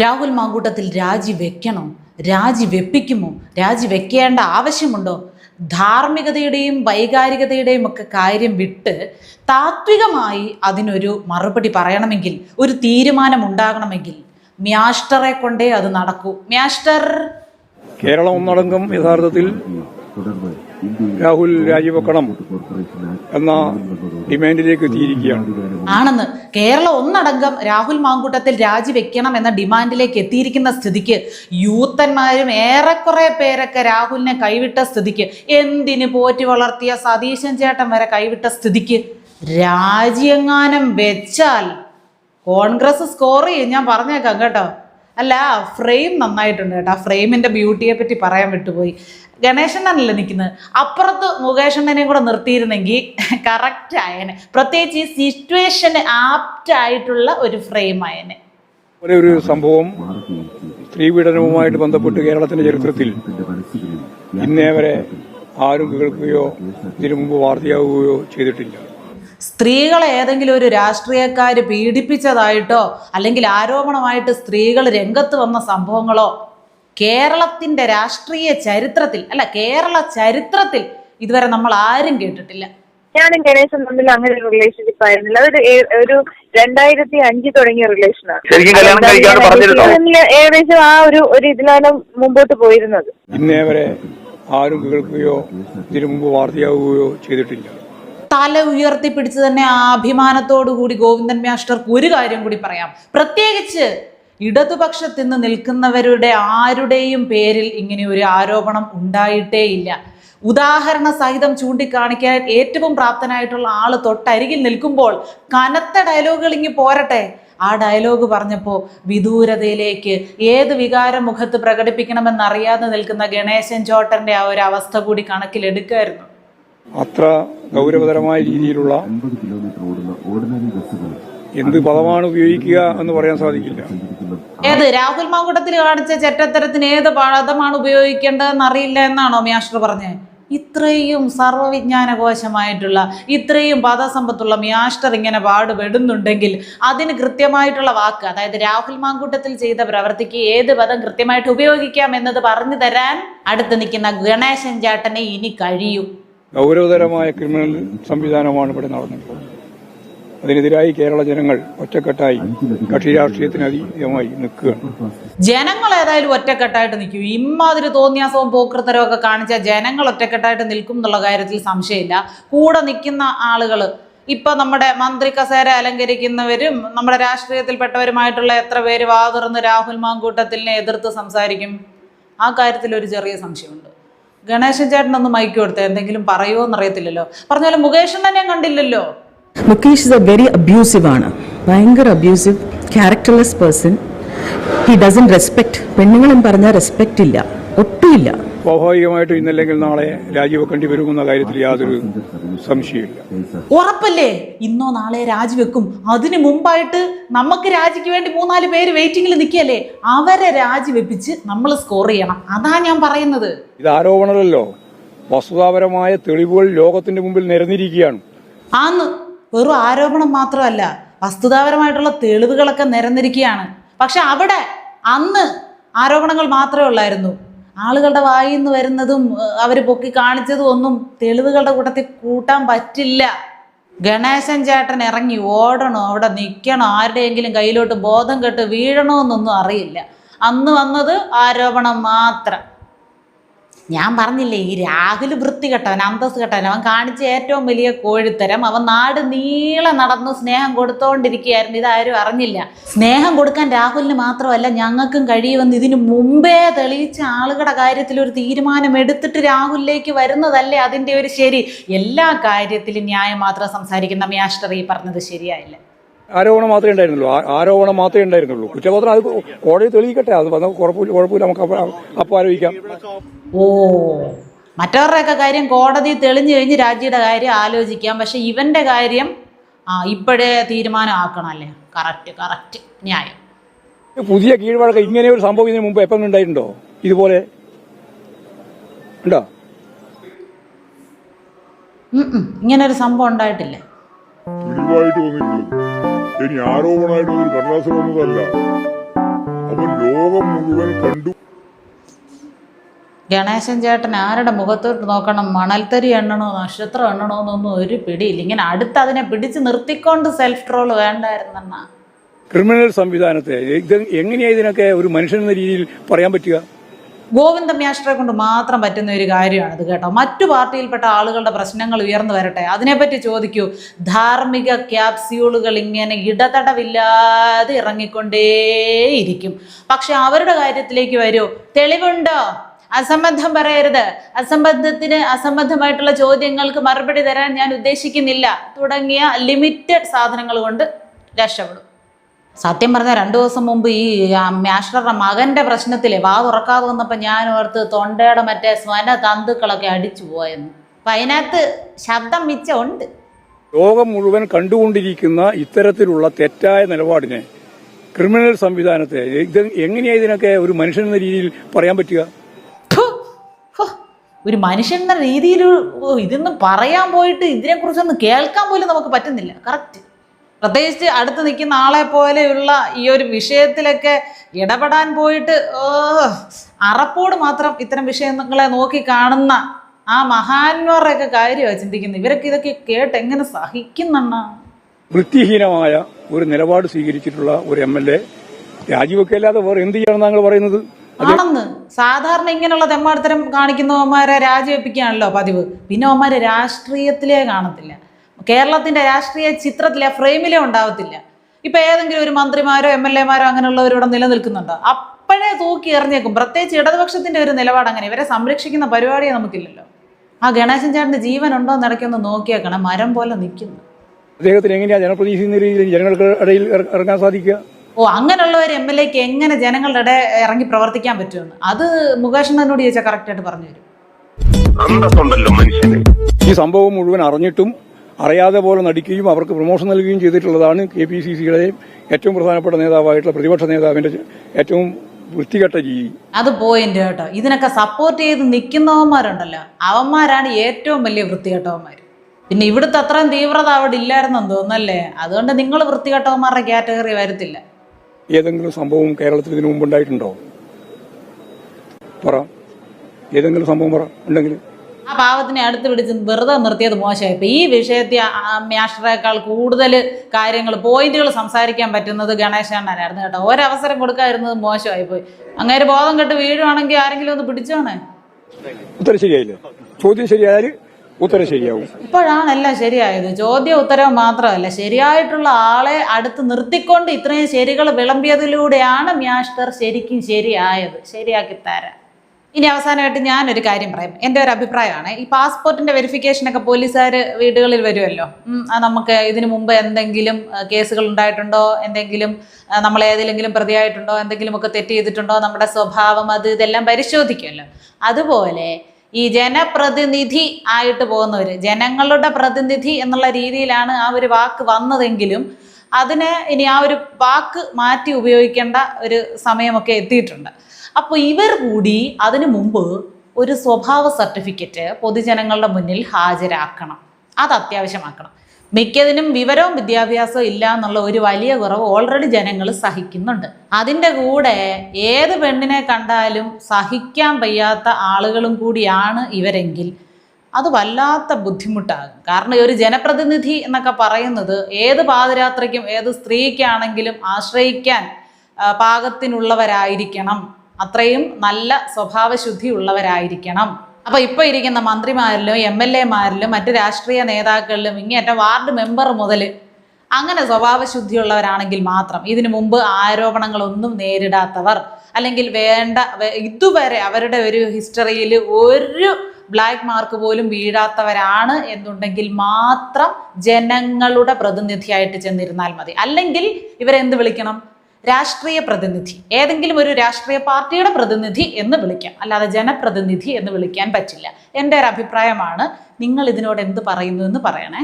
രാഹുൽ മാങ്കൂട്ടത്തിൽ രാജി വെക്കണോ? രാജി വെപ്പിക്കുമോ? രാജി വെക്കേണ്ട ആവശ്യമുണ്ടോ? ധാർമ്മികതയുടെയും വൈകാരികതയുടെയും ഒക്കെ കാര്യം വിട്ട് താത്വികമായി അതിനൊരു മറുപടി പറയണമെങ്കിൽ ഒരു തീരുമാനം ഉണ്ടാകണമെങ്കിൽ മ്യാസ്റ്ററെ കൊണ്ടേ അത് നടക്കൂ. മ്യാസ്റ്റർ കേരളം ഒന്നടങ്കം യഥാർത്ഥത്തിൽ രാഹുൽ രാജിവെക്കണം എന്ന ഡിമാൻഡിലേക്ക് എത്തിയിരിക്കുകയാണ്. ആണെന്ന്. കേരളം ഒന്നടങ്കം രാഹുൽ മാങ്കൂട്ടത്തിൽ രാജിവെക്കണം എന്ന ഡിമാൻഡിലേക്ക് എത്തിയിരിക്കുന്ന സ്ഥിതിക്ക് യൂത്തന്മാരും ഏറെക്കുറെ പേരൊക്കെ രാഹുലിനെ കൈവിട്ട സ്ഥിതിക്ക്. എന്തിന് പോറ്റി വളർത്തിയ സതീശൻ ചേട്ടൻ വരെ കൈവിട്ട സ്ഥിതിക്ക്? രാജിയെങ്ങാനും വെച്ചാൽ കോൺഗ്രസ് സ്കോർ ചെയ്യും. ഞാൻ പറഞ്ഞേക്കാം കേട്ടോ. അല്ല ഫ്രെയിം നന്നായിട്ടുണ്ട് കേട്ടോ. ആ ഫ്രെയിമിന്റെ ബ്യൂട്ടിയെ പറ്റി പറയാൻ വിട്ടുപോയി. ഗണേശണ്ണനല്ലേ നിൽക്കുന്നത് അപ്പുറത്ത് മുകേഷ് അണ്ണനെയും കൂടെ നിർത്തിയിരുന്നെങ്കിൽ കറക്റ്റ് ആയനെ. പ്രത്യേകിച്ച് ഈ സിറ്റുവേഷന് ആപ്റ്റ് ആയിട്ടുള്ള ഒരു ഫ്രെയിം ആയനെ. ഒരു സംഭവം സ്ത്രീപീഡനവുമായിട്ട് ബന്ധപ്പെട്ട് കേരളത്തിന്റെ ചരിത്രത്തിൽ ഇന്നേ വരെ ആരും കേൾക്കുകയോ ഇതിനു മുമ്പ് വാർത്തയാവുകയോ ചെയ്തിട്ടില്ല. സ്ത്രീകളെ ഏതെങ്കിലും ഒരു രാഷ്ട്രീയക്കാർ പീഡിപ്പിച്ചതായിട്ടോ അല്ലെങ്കിൽ ആരോപണമായിട്ട് സ്ത്രീകൾ രംഗത്ത് വന്ന സംഭവങ്ങളോ? കേരളത്തിന്റെ രാഷ്ട്രീയ ചരിത്രത്തിൽ അല്ല കേരള ചരിത്രത്തിൽ ഇതുവരെ നമ്മൾ ആരും കേട്ടിട്ടില്ല. ഞാനും ഗണേശൻ തമ്മിൽ അങ്ങനെ ഒരു റിലേഷൻഷിപ്പ് ആയിരുന്നില്ല. അതൊരു ഒരു രണ്ടായിരത്തി അഞ്ച് തുടങ്ങിയ റിലേഷനാണ്? ഏകദേശം ആ ഒരു ഒരു ഇതിലാണ് മുമ്പോട്ട് പോയിരുന്നത്. ഇന്നേ വരെ ആരും കേൾക്കുകയോ ഇതിനു മുമ്പ് വാർത്തയാവുകയോ ചെയ്തിട്ടില്ല. തല ഉയർത്തിപ്പിടിച്ച് തന്നെ ആ അഭിമാനത്തോടു കൂടി ഗോവിന്ദൻ മാസ്റ്റർക്ക് ഒരു കാര്യം കൂടി പറയാം. പ്രത്യേകിച്ച് ഇടതുപക്ഷത്ത് നിന്ന് നിൽക്കുന്നവരുടെ ആരുടെയും പേരിൽ ഇങ്ങനെ ഒരു ആരോപണം ഉണ്ടായിട്ടേയില്ല ഉദാഹരണ സഹിതം ചൂണ്ടിക്കാണിക്കാൻ ഏറ്റവും പ്രാപ്തനായിട്ടുള്ള ആൾ തൊട്ടരികിൽ നിൽക്കുമ്പോൾ കനത്ത ഡയലോഗുകൾ ഇങ്ങി പോരട്ടെ. ആ ഡയലോഗ് പറഞ്ഞപ്പോൾ വിദൂരതയിലേക്ക് ഏത് വികാരം മുഖത്ത് പ്രകടിപ്പിക്കണമെന്നറിയാതെ നിൽക്കുന്ന ഗണേശൻ ചോട്ടന്റെ ആ ഒരു അവസ്ഥ കൂടി കണക്കിലെടുക്കായിരുന്നു. അത്ര ഗൗരവതരമായ രീതിയിലുള്ള എന്ത് പദമാണ് ഉപയോഗിക്കുക എന്ന് പറയാൻ സാധിക്കില്ല. ഏത് രാഹുൽ മാങ്കുട്ടത്തിൽ കാണിച്ച ചെറ്റത്തരത്തിന് ഏത് പദമാണ് ഉപയോഗിക്കേണ്ടതെന്ന് അറിയില്ല എന്നാണോ മിയാഷർ പറഞ്ഞത് ഇത്രയും സർവവിജ്ഞാനകോശമായിട്ടുള്ള ഇത്രയും പദസമ്പത്തുള്ള മ്യാസ്റ്റർ ഇങ്ങനെ പാടുപെടുന്നുണ്ടെങ്കിൽ അതിന് കൃത്യമായിട്ടുള്ള വാക്ക് അതായത് രാഹുൽ മാങ്കൂട്ടത്തിൽ ചെയ്ത പ്രവർത്തിക്ക് ഏത് പദം കൃത്യമായിട്ട് ഉപയോഗിക്കാം എന്നത് പറഞ്ഞു തരാൻ അടുത്ത് നിൽക്കുന്ന ഗണേശൻ ചേട്ടനെ ഇനി കഴിയും. ഗൗരവതരമായ ക്രിമിനൽ സംവിധാനമാണ് ഇവിടെ നടന്നിട്ടുള്ളത്. അതിനെതിരായി കേരള ജനങ്ങൾ ഒറ്റക്കെട്ടായി കക്ഷി രാഷ്ട്രീയത്തിന് അതീതമായി നിൽക്കുകയാണ്. ജനങ്ങൾ ഏതായാലും ഒറ്റക്കെട്ടായിട്ട് നിൽക്കും. ഇമ്മാതിരി തോന്നിയാസവും പോക്കൃത്തരവും ഒക്കെ കാണിച്ച ജനങ്ങൾ ഒറ്റക്കെട്ടായിട്ട് നിൽക്കും എന്നുള്ള കാര്യത്തിൽ സംശയമില്ല. കൂടെ നിൽക്കുന്ന ആളുകൾ ഇപ്പൊ നമ്മുടെ മന്ത്രി കസേര അലങ്കരിക്കുന്നവരും നമ്മുടെ രാഷ്ട്രീയത്തിൽപ്പെട്ടവരുമായിട്ടുള്ള എത്ര പേര് വാതുറന്ന് രാഹുൽ മാങ്കൂട്ടത്തിലിനെ എതിർത്ത് സംസാരിക്കും? ആ കാര്യത്തിൽ ഒരു ചെറിയ സംശയമുണ്ട്. ഗണേശൻ ചേട്ടനൊന്ന് മൈക്ക് കൊടുത്തേ എന്തെങ്കിലും പറയുമോ എന്നറിയത്തില്ലല്ലോ. പറഞ്ഞാലും മുകേഷൻ തന്നെ കണ്ടില്ലല്ലോ. Mukesh is a very abusive ആണ്. ഭയങ്കര abusive characterless person he doesn't respect പെണ്ണുങ്ങളും പറഞ്ഞാൽ റെസ്പെക്റ്റ് ഇല്ല ഒട്ടുമില്ല സ്വാഭാവികമായിട്ടും ഇന്നല്ലെങ്കിൽ നാളെ രാജിവെക്കേണ്ടി വരുമെന്ന കാര്യത്തിൽ യാതൊരു സംശയമില്ല ഉറപ്പല്ലേ? ഇന്നോ നാളെ രാജിവെക്കും. അതിനു മുമ്പായിട്ട് നമുക്ക് രാജിക്ക് വേണ്ടി മൂന്നാൽ പേര് വെയിറ്റിംഗിൽ നിൽക്കുകയല്ലേ? അവരെ രാജിവെപ്പിച്ച് നമ്മൾ സ്കോർ ചെയ്യണം. അതാ ഞാൻ പറയുന്നത്. ഇത് ആരോപണമല്ലോ വസ്തുതാപരമായ തെളിവുകൾ ലോകത്തിന്റെ മുമ്പിൽ നിരന്നിരിക്കുകയാണ്. ആന്ന്. വെറും ആരോപണം മാത്രമല്ല. വസ്തുതാപരമായിട്ടുള്ള തെളിവുകളൊക്കെ നിരന്നിരിക്കുകയാണ്. പക്ഷെ അവിടെ അന്ന് ആരോപണങ്ങൾ മാത്രമേ ഉള്ളായിരുന്നു. ആളുകളുടെ വായിൽ നിന്ന് വരുന്നതും അവർ പൊക്കി കാണിച്ചതും ഒന്നും തെളിവുകളുടെ കൂട്ടത്തിൽ കൂട്ടാൻ പറ്റില്ല. ഗണേശൻ ചേട്ടൻ ഇറങ്ങി ഓടണോ? അവിടെ നിൽക്കണോ ആരുടെയെങ്കിലും കയ്യിലോട്ട് ബോധം കെട്ട് വീഴണോ എന്നൊന്നും അറിയില്ല. അന്ന് വന്നത് ആരോപണം മാത്രം. ഞാൻ പറഞ്ഞില്ലേ ഈ രാഹുൽ വൃത്തി കെട്ടവൻ അന്തസ് കെട്ടവൻ അവൻ കാണിച്ച ഏറ്റവും വലിയ കോഴിത്തരം അവൻ നാട് നീളെ നടന്ന് സ്നേഹം കൊടുത്തോണ്ടിരിക്കുകയായിരുന്നു ഇതാരും അറിഞ്ഞില്ല. സ്നേഹം കൊടുക്കാൻ രാഹുലിന് മാത്രമല്ല ഞങ്ങൾക്കും കഴിയുമെന്ന് ഇതിനു മുമ്പേ തെളിയിച്ച ആളുകളുടെ കാര്യത്തിൽ ഒരു തീരുമാനം എടുത്തിട്ട് രാഹുലിലേക്ക് വരുന്നതല്ലേ അതിന്റെ ഒരു ശരി. എല്ലാ കാര്യത്തിലും ന്യായം മാത്രം സംസാരിക്കുന്ന മ്യാസ്റ്റർ ഈ പറഞ്ഞത് ശരിയായില്ല. ആരോപണം മാത്രമേ ഉണ്ടായിരുന്നുള്ളൂ. ആരോപണം മാത്രമേ ഉണ്ടായിരുന്നുള്ളൂ. കുറ്റപത്രം അത് കോടതി തെളിയിക്കട്ടെ. അത് വന്ന കുഴപ്പമില്ല കുഴപ്പമില്ല. നമുക്ക് അപ്പോൾ ആലോചിക്കാം. ഓ മറ്റവരുടെയൊക്കെ കാര്യം കോടതി തെളിഞ്ഞു കഴിഞ്ഞ് രാജിയുടെ കാര്യം ആലോചിക്കാം. പക്ഷെ ഇവന്റെ കാര്യം ആ ഇപ്പോഴേ തീരുമാനം ആക്കണമല്ലേ കറക്റ്റ് കറക്റ്റ് ന്യായം പുതിയ കീഴ്വഴക്കം ഇങ്ങനെ ഒരു സംഭവം ഇതിനു മുമ്പ് എപ്പം ഉണ്ടായിട്ടുണ്ടോ? ഇതുപോലെ? ഉണ്ടോ. ഇങ്ങനെ ഒരു സംഭവം ഉണ്ടായിട്ടില്ല? ഇനി ആരോപണമായിട്ട് ഒരു കടലാസ് വന്നതല്ല അവൻ ലോകം മുഴുവൻ കണ്ടു. ഗണേശൻ ചേട്ടൻ ആരുടെ മുഖത്തോട്ട് നോക്കണം? മണൽത്തരി എണ്ണണോ നക്ഷത്രം എണ്ണണോ എന്നൊന്നും ഒരു പിടിയില്ല. ഇങ്ങനെ അടുത്ത് അതിനെ പിടിച്ച് നിർത്തിക്കൊണ്ട് സെൽഫ് ട്രോൾ വേണ്ടായിരുന്നെണ്ണ ക്രിമിനൽ സംവിധാനത്തെ എങ്ങനെയാ ഇതിനൊക്കെ ഒരു മനുഷ്യൻ എന്ന രീതിയിൽ പറയാൻ പറ്റുക? ഗോവിന്ദ മ്യാഷ്ട്രെ കൊണ്ട് മാത്രം പറ്റുന്ന ഒരു കാര്യമാണിത് കേട്ടോ. മറ്റു പാർട്ടിയിൽപ്പെട്ട ആളുകളുടെ പ്രശ്നങ്ങൾ ഉയർന്നു വരട്ടെ. അതിനെപ്പറ്റി ചോദിക്കൂ. ധാർമ്മിക ക്യാപ്സ്യൂളുകൾ ഇങ്ങനെ ഇടതടവില്ലാതെ ഇറങ്ങിക്കൊണ്ടേയിരിക്കും. പക്ഷെ അവരുടെ കാര്യത്തിലേക്ക് വരൂ. തെളിവുണ്ടോ? അസംബന്ധം പറയരുത്. അസംബന്ധത്തിന് അസംബന്ധമായിട്ടുള്ള ചോദ്യങ്ങൾക്ക് മറുപടി തരാൻ ഞാൻ ഉദ്ദേശിക്കുന്നില്ല. തുടങ്ങിയ ലിമിറ്റഡ് സാധനങ്ങൾ കൊണ്ട് രക്ഷപ്പെടും. സത്യം പറഞ്ഞാൽ രണ്ടു ദിവസം മുമ്പ് ഈ മാഷ്ടറുടെ മകന്റെ പ്രശ്നത്തിലെ വാ തുറക്കാതെ വന്നപ്പോൾ ഞാൻ ഓർത്ത് തൊണ്ടയുടെ മറ്റേ സ്വന തന്തുക്കളൊക്കെ അടിച്ചു പോയെന്ന്. അപ്പം അതിനകത്ത് ശബ്ദം മിച്ചമുണ്ട്. ലോകം മുഴുവൻ കണ്ടുകൊണ്ടിരിക്കുന്ന ഇത്തരത്തിലുള്ള തെറ്റായ നിലപാടിനെ ക്രിമിനൽ സംവിധാനത്തെ ഇത് എങ്ങനെയാ ഇതിനൊക്കെ ഒരു മനുഷ്യൻ എന്ന രീതിയിൽ പറയാൻ പറ്റുക. ഒരു മനുഷ്യൻ എന്ന രീതിയിൽ ഇതൊന്നും പറയാൻ പോയിട്ട് ഇതിനെക്കുറിച്ചൊന്നും കേൾക്കാൻ പോലും നമുക്ക് പറ്റുന്നില്ല. കറക്റ്റ്. പ്രത്യേകിച്ച് അടുത്ത് നിൽക്കുന്ന ആളെ പോലെയുള്ള ഈ ഒരു വിഷയത്തിലൊക്കെ ഇടപെടാൻ പോയിട്ട് അറപ്പോട് മാത്രം ഇത്തരം വിഷയങ്ങളെ നോക്കി കാണുന്ന ആ മഹാന്മാരുടെയൊക്കെ കാര്യമാണ് ചിന്തിക്കുന്നത്. ഇവരൊക്കെ ഇതൊക്കെ കേട്ട് എങ്ങനെ സഹിക്കുന്നെണ്ണ? വൃത്തിഹീനമായ ഒരു നിലപാട് സ്വീകരിച്ചിട്ടുള്ള ഒരു എം എൽ എ രാജിവെക്കല്ലാതെ വേറെ എന്ത് ചെയ്യണം താങ്കൾ പറയുന്നത്? ആണെന്ന്. സാധാരണ ഇങ്ങനെയുള്ള തെമ്മാടത്തരം കാണിക്കുന്നവന്മാരെ രാജിവെപ്പിക്കുകയാണല്ലോ പതിവ്. പിന്നെ അവന്മാരെ രാഷ്ട്രീയത്തിലേ കാണത്തില്ല. കേരളത്തിന്റെ രാഷ്ട്രീയ ചിത്രത്തിലെ ഫ്രെയിമിലെ ഉണ്ടാവത്തില്ല. ഇപ്പൊ ഏതെങ്കിലും ഒരു മന്ത്രിമാരോ എം എൽ എമാരോ അങ്ങനെയുള്ളവരിവിടെ നിലനിൽക്കുന്നുണ്ടോ. അപ്പോഴേ തൂക്കി എറിഞ്ഞേക്കും. പ്രത്യേകിച്ച് ഇടതുപക്ഷത്തിന്റെ ഒരു നിലപാട് അങ്ങനെ. ഇവരെ സംരക്ഷിക്കുന്ന പരിപാടിയെ നമുക്കില്ലല്ലോ. ആ ഗണേശൻ ചേട്ടന്റെ ജീവൻ ഉണ്ടോ നടക്കൊന്ന് ഇടയ്ക്കൊന്ന് നോക്കിയേക്കണം. മരം പോലെ നിൽക്കുന്നു. അദ്ദേഹത്തിന് എങ്ങനെയാ ജനപ്രതിനിധി എന്ന രീതിയിൽ ജനങ്ങൾക്ക് ഇടയിൽ ഇറങ്ങാൻ സാധിക്കുക? ഓ അങ്ങനെയുള്ള ഒരു എം എൽ എക്ക് എങ്ങനെ ജനങ്ങളുടെ ഇടയിൽ ഇറങ്ങി പ്രവർത്തിക്കാൻ പറ്റുമെന്ന്. അത് മുകേഷ് എന്നോട് ചോദിച്ചാൽ കറക്റ്റായിട്ട് പറഞ്ഞു തരും. ഈ സംഭവം മുഴുവൻ അറിഞ്ഞിട്ടും അറിയാതെ പോലെ നടിക്കുകയും അവർക്ക് പ്രൊമോഷൻ നൽകുകയും ചെയ്തിട്ടുള്ളതാണ് കെ പി സി സിയുടെയും ഏറ്റവും പ്രധാനപ്പെട്ട നേതാവായിട്ടുള്ള പ്രതിപക്ഷ നേതാവിന്റെ ഏറ്റവും വൃത്തികെട്ട രീതി അത് പോയിന്റ് കേട്ടോ. ഇതിനൊക്കെ സപ്പോർട്ട് ചെയ്ത് നിൽക്കുന്നവന്മാരുണ്ടല്ലോ. അവന്മാരാണ് ഏറ്റവും വലിയ വൃത്തികെട്ടവന്മാർ പിന്നെ ഇവിടുത്തെ അത്രയും തീവ്രത അവിടെ ഇല്ലായിരുന്നെന്ന് തോന്നല്ലേ അതുകൊണ്ട് നിങ്ങൾ വൃത്തികെട്ടവന്മാരുടെ കാറ്റഗറി വരത്തില്ല. ഏതെങ്കിലും സംഭവം കേരളത്തിൽ ഇതിനു മുമ്പ് ഉണ്ടായിട്ടുണ്ടോ പറ. ഏതെങ്കിലും സംഭവം പറ. ഉണ്ടെങ്കിൽ. ആ പാവത്തിനെ അടുത്ത് പിടിച്ച് വെറുതെ നിർത്തിയത് മോശമായി. ഇപ്പം ഈ വിഷയത്തിൽ മ്യാഷറേക്കാൾ കൂടുതൽ കാര്യങ്ങൾ പോയിന്റുകൾ സംസാരിക്കാൻ പറ്റുന്നത് ഗണേശണ്ണനായിരുന്നു കേട്ടോ. ഒരവസരം കൊടുക്കാതിരുന്നത് മോശമായി പോയി. അങ്ങേര് ബോധം കെട്ട് വീഴുവാണെങ്കിൽ ആരെങ്കിലും ഒന്ന് പിടിച്ചോണേ? ഉത്തരം ശരിയായില്ലേ? ചോദ്യം ശരിയായാൽ ഉത്തരം ശരിയാവും. ഇപ്പോഴാണ് എല്ലാം ശരിയായത്. ചോദ്യ ഉത്തരവ് മാത്രമല്ല ശരിയായിട്ടുള്ള ആളെ അടുത്ത് നിർത്തിക്കൊണ്ട് ഇത്രയും ശരികൾ വിളമ്പിയതിലൂടെയാണ് മ്യാസ്റ്റർ ശരിക്കും ശരിയായത്. ശരിയാക്കി തരാം ഇനി അവസാനമായിട്ട് ഞാനൊരു കാര്യം പറയാം. എന്റെ ഒരു അഭിപ്രായമാണ്. ഈ പാസ്പോർട്ടിന്റെ വെരിഫിക്കേഷനൊക്കെ പോലീസുകാർ വീടുകളിൽ വരുമല്ലോ. നമുക്ക് ഇതിനു മുമ്പ് എന്തെങ്കിലും കേസുകൾ ഉണ്ടായിട്ടുണ്ടോ? എന്തെങ്കിലും നമ്മൾ ഏതെങ്കിലും പ്രതിയായിട്ടുണ്ടോ? എന്തെങ്കിലുമൊക്കെ തെറ്റ് ചെയ്തിട്ടുണ്ടോ? നമ്മുടെ സ്വഭാവം അത് ഇതെല്ലാം പരിശോധിക്കുമല്ലോ. അതുപോലെ ഈ ജനപ്രതിനിധി ആയിട്ട് പോകുന്നവർ ജനങ്ങളുടെ പ്രതിനിധി എന്നുള്ള രീതിയിലാണ് ആ ഒരു വാക്ക് വന്നതെങ്കിലും അതിനെ ഇനി ആ ഒരു വാക്ക് മാറ്റി ഉപയോഗിക്കേണ്ട ഒരു സമയമൊക്കെ എത്തിയിട്ടുണ്ട്. അപ്പോൾ ഇവർ കൂടി അതിനു മുമ്പ് ഒരു സ്വഭാവ സർട്ടിഫിക്കറ്റ് പൊതുജനങ്ങളുടെ മുന്നിൽ ഹാജരാക്കണം. അത് അത്യാവശ്യമാക്കണം. മിക്കതിനും വിവരവും വിദ്യാഭ്യാസവും ഇല്ല എന്നുള്ള ഒരു വലിയ കുറവ് ഓൾറെഡി ജനങ്ങൾ സഹിക്കുന്നുണ്ട്. അതിന്റെ കൂടെ ഏത് പെണ്ണിനെ കണ്ടാലും സഹിക്കാൻ വയ്യാത്ത ആളുകളും കൂടിയാണ് ഇവരെങ്കിൽ അത് വല്ലാത്ത ബുദ്ധിമുട്ടാകും. കാരണം ഒരു ജനപ്രതിനിധി എന്നൊക്കെ പറയുന്നത് ഏത് പാദരാത്രിക്കും ഏത് സ്ത്രീക്കാണെങ്കിലും ആശ്രയിക്കാൻ പാകത്തിനുള്ളവരായിരിക്കണം. അത്രയും നല്ല സ്വഭാവശുദ്ധി ഉള്ളവരായിരിക്കണം അപ്പൊ ഇപ്പൊ ഇരിക്കുന്ന മന്ത്രിമാരിലും എം എൽ എമാരിലും മറ്റ് രാഷ്ട്രീയ നേതാക്കളിലും ഇങ്ങേറ്റ വാർഡ് മെമ്പർ മുതൽ അങ്ങനെ സ്വഭാവശുദ്ധിയുള്ളവരാണെങ്കിൽ മാത്രം ഇതിനു മുമ്പ് ആരോപണങ്ങളൊന്നും നേരിടാത്തവർ അല്ലെങ്കിൽ വേണ്ട ഇതുവരെ അവരുടെ ഒരു ഹിസ്റ്ററിയിൽ ഒരു ബ്ലാക്ക് മാർക്ക് പോലും വീഴാത്തവരാണ് എന്നുണ്ടെങ്കിൽ മാത്രം ജനങ്ങളുടെ പ്രതിനിധിയായിട്ട് ചെന്നിരുന്നാൽ മതി. അല്ലെങ്കിൽ ഇവരെന്ത് വിളിക്കണം? രാഷ്ട്രീയ പ്രതിനിധി ഏതെങ്കിലും ഒരു രാഷ്ട്രീയ പാർട്ടിയുടെ പ്രതിനിധി എന്ന് വിളിക്കാം. അല്ലാതെ ജനപ്രതിനിധി എന്ന് വിളിക്കാൻ പറ്റില്ല. എന്റെ ഒരു അഭിപ്രായമാണ്. നിങ്ങൾ ഇതിനോട് എന്ത് പറയുന്നു എന്ന് പറയണേ.